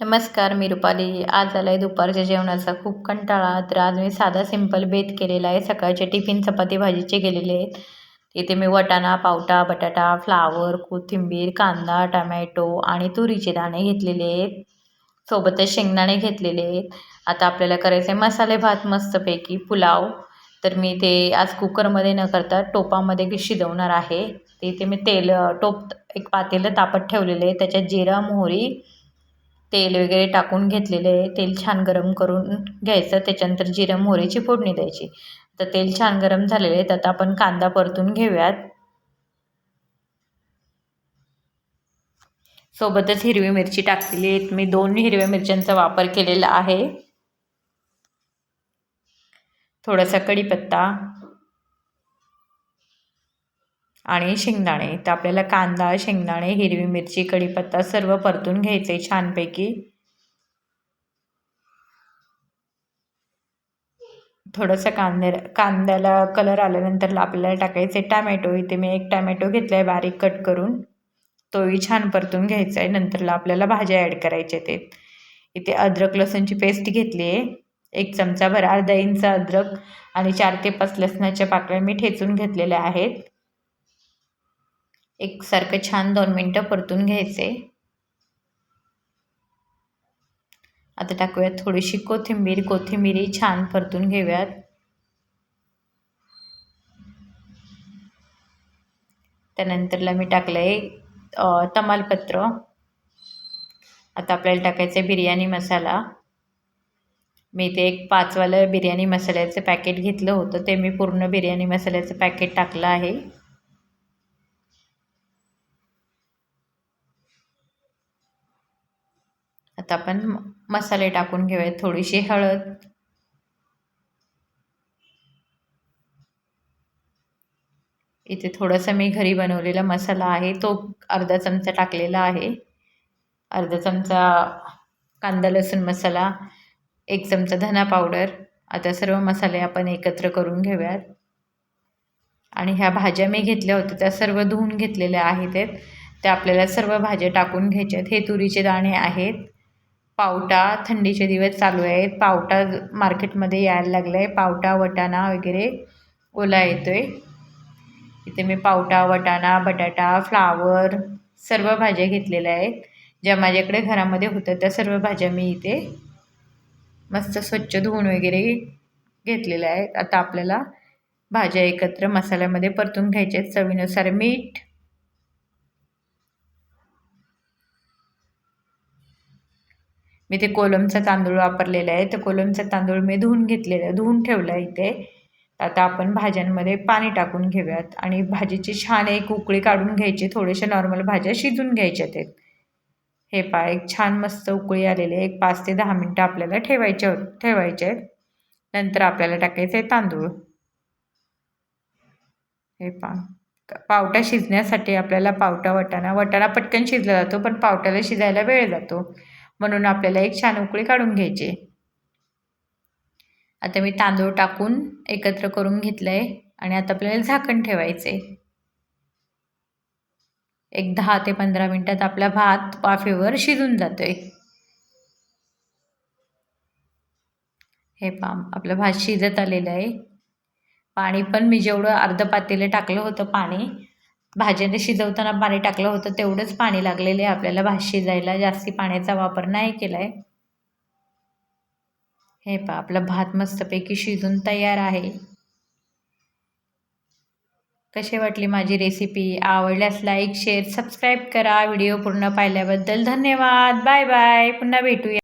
नमस्कार मी रुपाली. आज आला आहे दुपारच्या जेवणाचा खूप कंटाळा. तर आज मी साधा सिंपल बेत केलेला आहे. सकाळचे टिफिन चपाती भाजीचे केलेले आहेत. इथे मी वटाणा पावटा बटाटा फ्लावर कोथिंबीर कांदा टमॅटो आणि तुरीचे दाणे घेतलेले आहेत. सोबतच शेंगदाणे घेतलेले आहेत. आता आपल्याला करायचं आहे मसाले भात मस्तपैकी. पुलाव. तर मी ते आज कुकरमध्ये न करता टोपामध्ये शिजवणार आहे. ते इथे मी तेल टोप एक पातेलं तापत ठेवलेलं आहे. त्याच्यात जिरा मोहरी तेल वगैरे टाकून घेतलेले आहे. तेल छान गरम करून घ्यायचं. त्याच्यानंतर जिरं मोहरीची फोडणी द्यायची. तर तेल छान गरम झालेले आहे. आता आपण कांदा परतून घेऊयात. सोबतच हिरवी मिरची टाकलेली आहेत मी दोन हिरव्या मिरच्यांचा वापर केलेला आहे. थोडासा कढीपत्ता. आणि शेंगदाणे. तर आपल्याला कांदा शेंगदाणे हिरवी मिरची कढीपत्ता सर्व परतून घ्यायचे छानपैकी. थोडंसं कांदे कांद्याला कलर आल्यानंतर आपल्याला टाकायचे टॅमॅटो. इथे मी एक टॅमॅटो घेतला आहे बारीक कट करून. तोही छान परतून घ्यायचा आहे नंतरला आपल्याला भाज्या ॲड करायच्या ते. इथे अद्रक लसूणची पेस्ट घेतली आहे. एक चमचाभर अर्धा इंच अद्रक आणि चार ते पाच लसणाच्या पाकळ्या मी ठेचून घेतलेल्या आहेत. एकसारखं छान दोन मिनटं परतून घ्यायचे. आता टाकूयात थोडीशी कोथिंबीर. कोथिंबीरही छान परतून घेऊयात. त्यानंतरला मी टाकलं आहे तमालपत्र. आता आपल्याला टाकायचं आहे बिर्याणी मसाला. मी ते एक पाचवालं बिर्याणी मसाल्याचं पॅकेट घेतलं होतं. ते मी पूर्ण बिर्याणी मसाल्याचं पॅकेट टाकलं आहे. आता आपण मसाले टाकून घेऊयात थोडीशी हळद. इथे थोडासा मी घरी बनवलेला मसाला आहे तो अर्धा चमचा टाकलेला आहे. अर्धा चमचा कांदा लसूण मसाला एक चमचा धना पावडर. आता सर्व मसाले आपण एकत्र करून घेऊयात. आणि ह्या भाज्या मी घेतल्या होत्या त्या सर्व धुवून घेतलेल्या आहेत. त्या आपल्याला सर्व भाज्या टाकून घ्यायच्यात हे तुरीचे दाणे आहेत. पावटा थंडीचे दिवस चालू आहेत पावटा मार्केटमध्ये यायला लागला आहे पावटा वटाणा वगैरे ओला येतो आहे इथे मी पावटा वटाणा बटाटा फ्लावर सर्व भाज्या घेतलेल्या आहेत. ज्या माझ्याकडे घरामध्ये होत्या त्या सर्व भाज्या मी इथे मस्त स्वच्छ धुवून वगैरे घेतलेल्या आहेत. आता आपल्याला भाज्या एकत्र मसाल्यामध्ये परतून घ्यायच्या आहेत. चवीनुसार मीठ मी ते कोलमचा तांदूळ वापरलेला आहे. तर कोलमचा तांदूळ मी धुवून घेतलेला आहे धुवून ठेवला आहे इथे. आता आपण भाज्यांमध्ये पाणी टाकून घेऊयात. आणि भाजीची छान एक उकळी काढून घ्यायची. थोडेशा नॉर्मल भाज्या शिजून घ्यायच्या आहेत. हे पा एक छान मस्त उकळी आलेली आहे. एक पाच ते दहा मिनटं आपल्याला ठेवायच्या ठेवायचे आहेत. नंतर आपल्याला टाकायचं आहे तांदूळ. हे पा पावटा शिजण्यासाठी आपल्याला पावटा वटाणा वटाणा पटकन शिजला जातो पण पावट्याला शिजायला वेळ जातो. म्हणून आपल्याला एक छान उकळी काढून घ्यायची. आता मी तांदूळ टाकून एकत्र करून घेतलं आहे आणि आता आपल्याला झाकण ठेवायचं आहे एक दहा ते पंधरा मिनटात आपला भात वाफेवर शिजून जातो आहे हे पाम आपला भात शिजत आलेलं आहे. पाणी पण मी जेवढं अर्ध पातेलं टाकलं होतं पाणी भाज्याने शिजवताना पाणी टाकलं होतं तेवढंच पाणी लागलेलं आहे आपल्याला. भात शिजायला जास्ती पाण्याचा वापर नाही केला आहे हे पा आपला भात मस्तपैकी शिजून तयार आहे. कशी वाटली माझी रेसिपी आवडल्यास लाईक शेअर सबस्क्राईब करा. व्हिडिओ पूर्ण पाहिल्याबद्दल धन्यवाद. बाय बाय पुन्हा भेटूया.